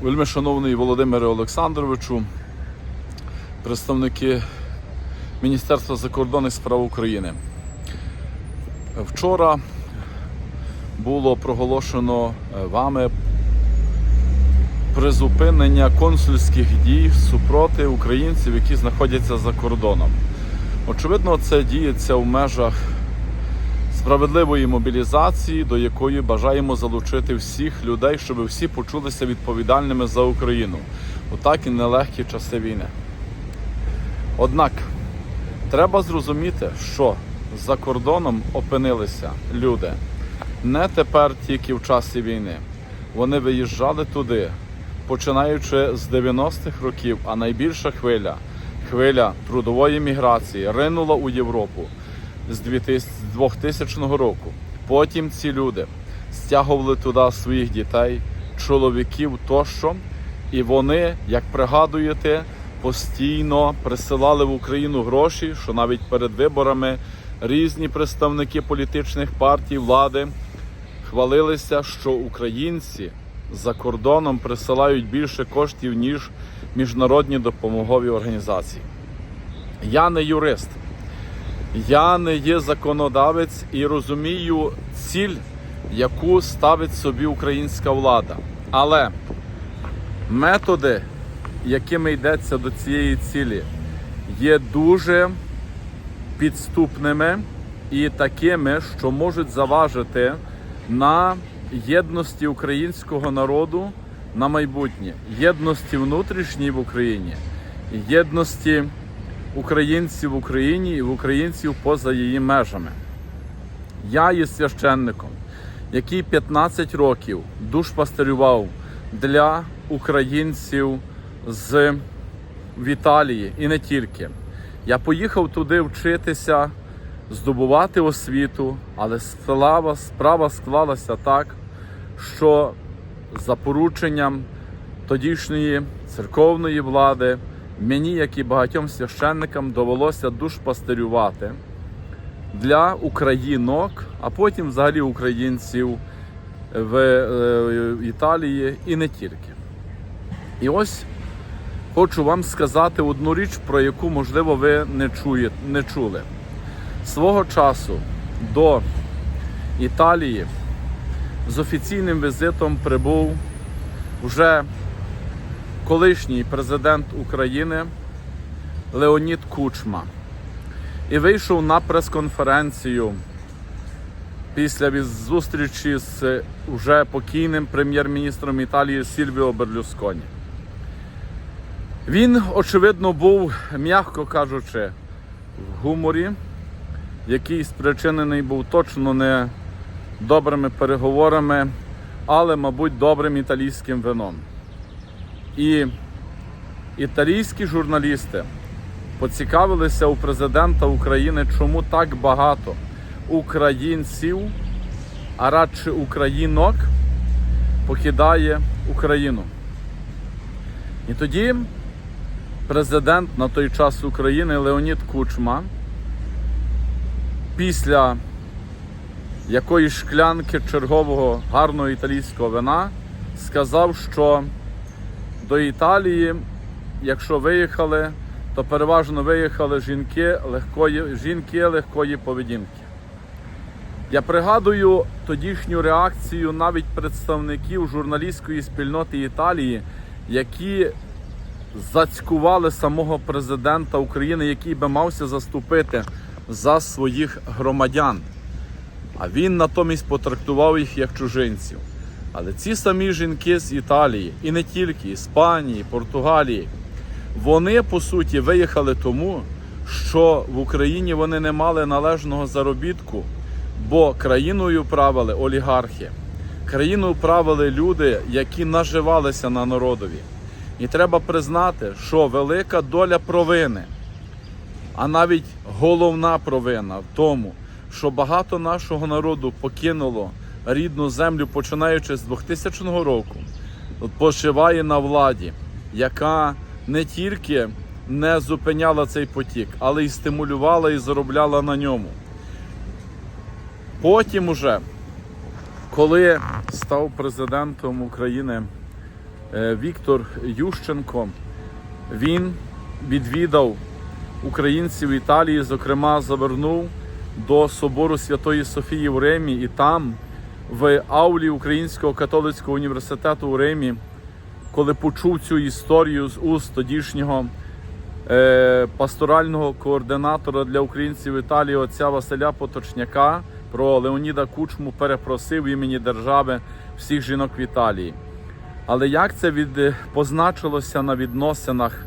Вельми шановний Володимире Олександровичу, представники Міністерства закордонних справ України. Вчора було проголошено е, вами призупинення консульських дій супроти українців, які знаходяться за кордоном. Очевидно, це діється в межах справедливої мобілізації, до якої бажаємо залучити всіх людей, щоб всі почулися відповідальними за Україну у і нелегкі часи війни. Однак треба зрозуміти, що за кордоном опинилися люди не тепер тільки в часі війни. Вони виїжджали туди, починаючи з 90-х років, а найбільша хвиля хвиля трудової міграції ринула у Європу з 2000 року. Потім ці люди стягували туди своїх дітей, чоловіків тощо, і вони, як пригадуєте, постійно присилали в Україну гроші, що навіть перед виборами різні представники політичних партій влади хвалилися, що українці за кордоном присилають більше коштів, ніж міжнародні допомогові організації. Я не юрист, я не є законодавець і розумію ціль, яку ставить собі українська влада. Але методи, якими йдеться до цієї цілі, є дуже підступними і такими, що можуть заважити на єдності українського народу на майбутнє, єдності внутрішній в Україні, єдності українців в Україні і в українців поза її межами. Я є священником, який 15 років душпастерював для українців з в Італії і не тільки. Я поїхав туди вчитися, здобувати освіту, але справа, справа склалася так, що за порученням тодішньої церковної влади мені, як і багатьом священникам, довелося душпастерювати для українок, а потім взагалі українців в е, Італії і не тільки. І ось хочу вам сказати одну річ, про яку, можливо, ви не, чує, не чули. Свого часу до Італії з офіційним візитом прибув вже колишній президент України Леонід Кучма і вийшов на прес-конференцію після зустрічі з вже покійним прем'єр-міністром Італії Сільвіо Берлюсконі. Він, очевидно, був, м'яко кажучи, в гуморі, який спричинений був точно не добрими переговорами, але, мабуть, добрим італійським вином. І італійські журналісти поцікавилися у президента України, чому так багато українців, а радше українок, покидає Україну. І тоді президент на той час України Леонід Кучма після якоїсь шклянки чергового гарного італійського вина сказав, що до Італії, якщо виїхали, то переважно виїхали жінки легкої, жінки легкої поведінки. Я пригадую тодішню реакцію навіть представників журналістської спільноти Італії, які зацькували самого президента України, який би мався заступити за своїх громадян. А він натомість потрактував їх як чужинців. Але ці самі жінки з Італії, і не тільки Іспанії, Португалії, вони по суті виїхали тому, що в Україні вони не мали належного заробітку, бо країною правили олігархи, країною правили люди, які наживалися на народові. І треба признати, що велика доля провини, а навіть головна провина в тому, що багато нашого народу покинуло рідну землю, починаючи з 2000 року, пошиває на владі, яка не тільки не зупиняла цей потік, але й стимулювала і заробляла на ньому. Потім уже, коли став президентом України е, Віктор Ющенко, він відвідав українців Італії, зокрема, завернув до собору Святої Софії в Римі, і там, в аулі Українського католицького університету у Римі, коли почув цю історію з уст тодішнього е, пасторального координатора для українців Італії отця Василя Поточняка про Леоніда Кучму перепросив імені держави всіх жінок в Італії. Але як це від, е, позначилося на відносинах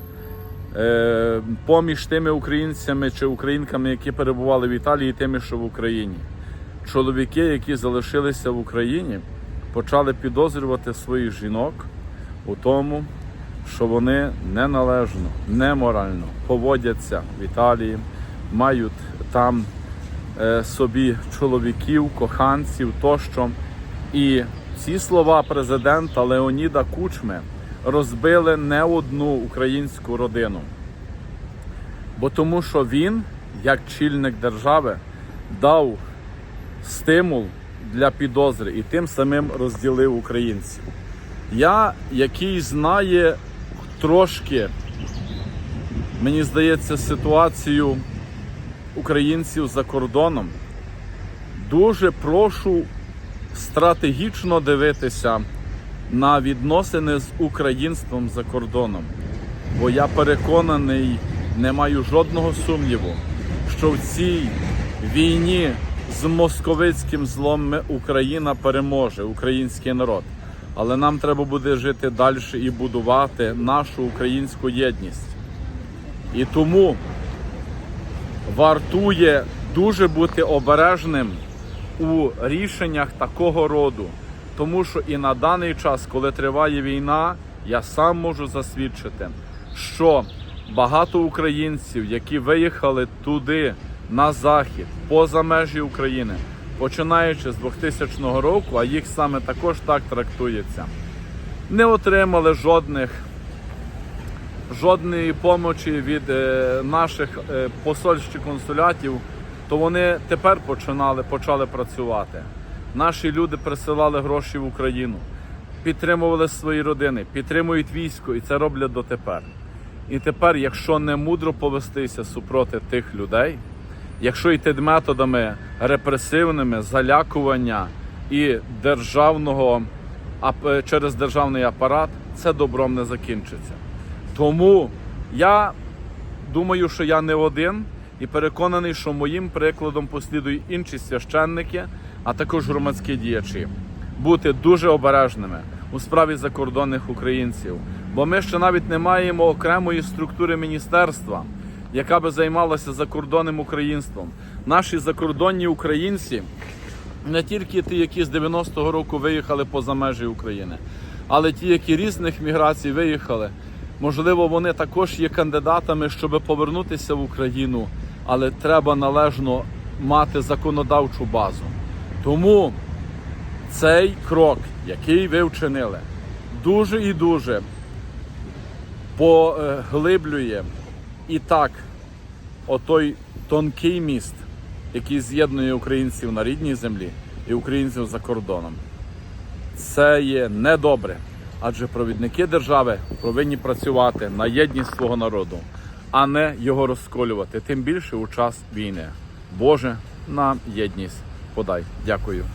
е, поміж тими українцями чи українками, які перебували в Італії, і тими, що в Україні? Чоловіки, які залишилися в Україні, почали підозрювати своїх жінок у тому, що вони неналежно, неморально поводяться в Італії, мають там е, собі чоловіків, коханців тощо. І ці слова президента Леоніда Кучми розбили не одну українську родину. Бо тому, що він, як чільник держави, дав стимул для підозри і тим самим розділив українців. Я, який знає трошки, мені здається, ситуацію українців за кордоном, дуже прошу стратегічно дивитися на відносини з українством за кордоном. Бо я переконаний, не маю жодного сумніву, що в цій війні з московицьким злом ми- Україна переможе, український народ. Але нам треба буде жити далі і будувати нашу українську єдність. І тому вартує дуже бути обережним у рішеннях такого роду. Тому що і на даний час, коли триває війна, я сам можу засвідчити, що багато українців, які виїхали туди, на захід, поза межі України, починаючи з 2000 року, а їх саме також так трактується, не отримали жодних жодної помочі від е, наших е, посольств чи консулятів, то вони тепер починали, почали працювати. Наші люди присилали гроші в Україну, підтримували свої родини, підтримують військо, і це роблять дотепер. І тепер, якщо не мудро повестися супроти тих людей, якщо йти методами репресивними, залякування і державного ап- через державний апарат, це добром не закінчиться. Тому я думаю, що я не один і переконаний, що моїм прикладом послідують інші священники, а також громадські діячі. Бути дуже обережними у справі закордонних українців, бо ми ще навіть не маємо окремої структури міністерства, яка би займалася закордонним українством. Наші закордонні українці не тільки ті, які з 90-го року виїхали поза межі України, але ті, які різних міграцій виїхали. Можливо, вони також є кандидатами, щоб повернутися в Україну, але треба належно мати законодавчу базу. Тому цей крок, який ви вчинили, дуже і дуже поглиблює і так отой тонкий міст, який з'єднує українців на рідній землі і українців за кордоном. Це є недобре, адже провідники держави повинні працювати на єдність свого народу, а не його розколювати, тим більше у час війни. Боже, нам єдність подай. Дякую.